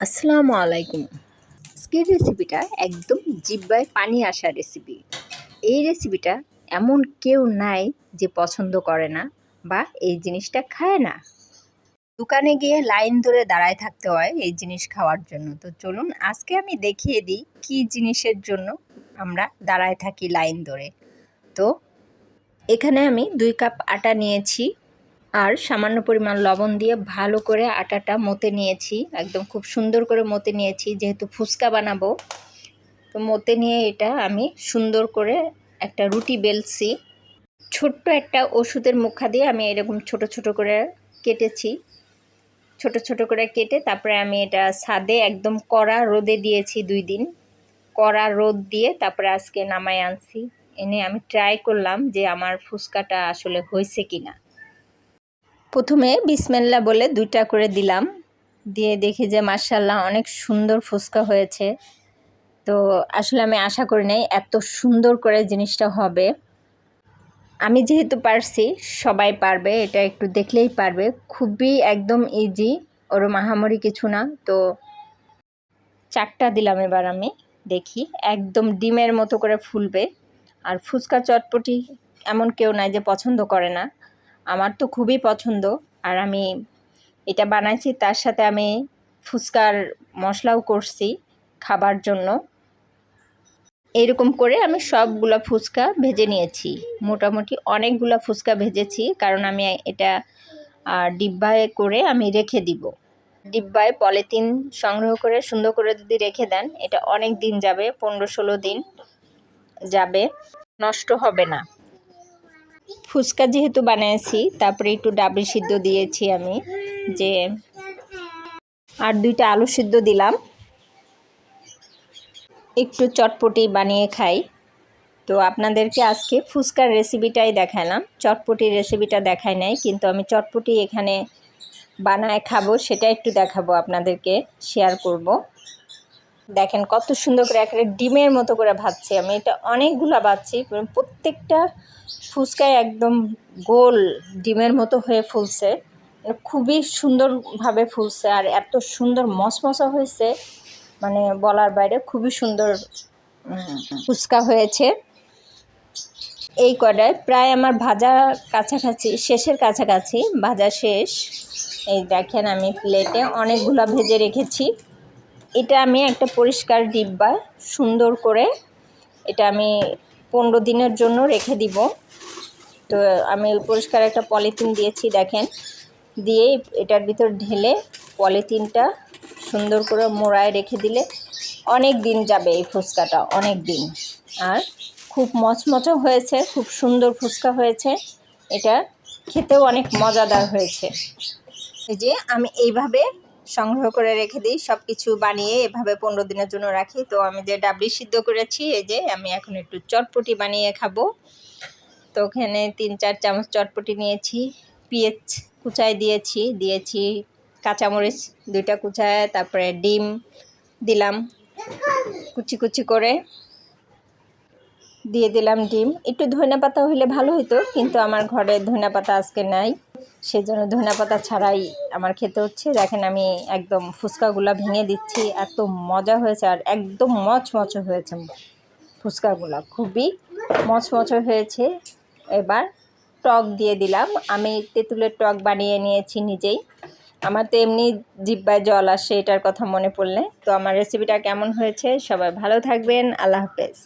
আসসালামু আলাইকুম। আজকের রেসিপিটা একদম জিব্বায় পানি আসা রেসিপি এই রেসিপিটা এমন কেউ নাই যে পছন্দ করে না বা এই জিনিসটা খায় না। দোকানে গিয়ে লাইন ধরে দাঁড়ায় থাকতে হয় এই জিনিস খাওয়ার জন্য। তো চলুন আজকে আমি দেখিয়ে দিই কি জিনিসের জন্য আমরা দাঁড়ায় থাকি লাইন ধরে। তো এখানে আমি দুই কাপ আটা নিয়েছি। আর সামান্য পরিমাণ লবণ দিয়ে ভালো করে আটাটা মতে নিয়েছি, একদম খুব সুন্দর করে মতে নিয়েছি, যেহেতু ফুচকা বানাবো। তো মতে নিয়ে এটা আমি সুন্দর করে একটা রুটি বেলছি। ছোট্ট একটা ওষুধের মুখা দিয়ে আমি এরকম ছোট ছোট করে কেটেছি। ছোট ছোট করে কেটে তারপরে আমি এটা ছাদে একদম কড়া রোদে দিয়েছি দুই দিন। কড়া রোদ দিয়ে তারপরে আজকে নামায় আনছি। এনে আমি ট্রাই করলাম যে আমার ফুচকাটা আসলে হয়েছে কি না প্রথমে বিসমেল্লা বলে দুইটা করে দিলাম। দিয়ে দেখি যে মার্শাল্লাহ অনেক সুন্দর ফুচকা হয়েছে। তো আসলে আমি আশা করি নাই এত সুন্দর করে জিনিসটা হবে। আমি যেহেতু পারছি, সবাই পারবে, এটা একটু দেখলেই পারবে। খুবই একদম ইজি ওর মাহামারি কিছু না। তো চারটা দিলাম এবার আমি, দেখি। একদম ডিমের মতো করে ফুলবে। আর ফুচকা চটপটি এমন কেউ নাই যে পছন্দ করে না। আমার তো খুবই পছন্দ। আর আমি এটা বানাইছি, তার সাথে আমি ফুচকার মশলাও করছি খাবার জন্য। এরকম করে আমি সবগুলো ফুচকা ভেজে নিয়েছি। মোটামুটি অনেকগুলা ফুচকা ভেজেছি, কারণ আমি এটা ডিব্বায় করে আমি রেখে দিব। ডিব্বায় পলিথিন সংগ্রহ করে, সুন্দর করে যদি রেখে দেন, এটা অনেক দিন যাবে, পনেরো ষোলো দিন যাবে, নষ্ট হবে না। ফুচকা যেহেতু বানিয়েছি তারপরে একটু ডাবলি সিদ্ধ দিয়েছি আমি, যে আর দুইটা আলু সিদ্ধ দিলাম। একটু চটপটি বানিয়ে খাই। তো আপনাদেরকে আজকে ফুচকার রেসিপিটাই দেখালাম। চটপটির রেসিপিটা দেখাই নাই, কিন্তু আমি চটপটি এখানে বানায় খাব, সেটা একটু দেখাবো আপনাদেরকে শেয়ার করব। দেখেন কত সুন্দর করে একেবারে ডিমের মতো করে ভাজছি আমি। এটা অনেকগুলো ভাজছি প্রত্যেকটা ফুচকায় একদম গোল ডিমের মতো হয়ে ফুলছে। খুবই সুন্দরভাবে ফুলছে আর এত সুন্দর মশমশা হয়েছে মানে বলার বাইরে খুবই সুন্দর ফুচকা হয়েছে। এই কটায় প্রায় আমার ভাজা কাছাকাছি, শেষের কাছাকাছি, ভাজা শেষ। এই দেখেন আমি প্লেটে অনেকগুলো ভেজে রেখেছি। এটা আমি একটা পরিষ্কার ডিব্বা সুন্দর করে এটা আমি পনেরো দিনের জন্য রেখে দিব। তো আমি পরিষ্কার একটা পলিথিন দিয়েছি, দেখেন। দিয়ে এটার ভিতর ঢেলে পলিথিনটা সুন্দর করে মোড়ায় রেখে দিলে অনেক দিন যাবে এই ফুচকাটা, অনেক দিন। আর খুব মচমচও হয়েছে, খুব সুন্দর ফুচকা হয়েছে। এটা খেতেও অনেক মজাদার হয়েছে। যে আমি এইভাবে সংগ্রহ করে রেখে দিই সব কিছু বানিয়ে এভাবে পনেরো দিনের জন্য রাখি। তো আমি যে ডাবলি সিদ্ধ করেছি, এই যে আমি এখন একটু চটপটি বানিয়ে খাব। তো ওখানে তিন, চার চামচ চটপটি নিয়েছি, পেঁয়াজ কুচায় দিয়েছি দিয়েছি কাঁচামরিচ দুইটা কুচায়, তারপরে ডিম দিলাম কুচি কুচি করে। দিয়ে দিলাম ডিম। একটু ধনে পাতা হলে ভালো হতো কিন্তু আমার ঘরে ধনে পাতা আজকে নাই। সেই জন্য ধনে পাতা ছাড়াই আমার খেতে হচ্ছে। দেখেন আমি একদম ফুচকাগুলা ভেঙে দিচ্ছি, এত মজা হয়েছে আর একদম মচমচ হয়েছে। ফুচকাগুলা খুবই মচমচ হয়েছে। এবার টক দিয়ে দিলাম। আমি তেঁতুলের টক বানিয়ে নিয়েছি নিজেই। আমার তো এমনি জিব্বায় জল আসে, এটার কথা মনে পড়লে। তো আমার রেসিপিটা কেমন হয়েছে সবাই ভালো থাকবেন। আল্লাহ হাফেজ।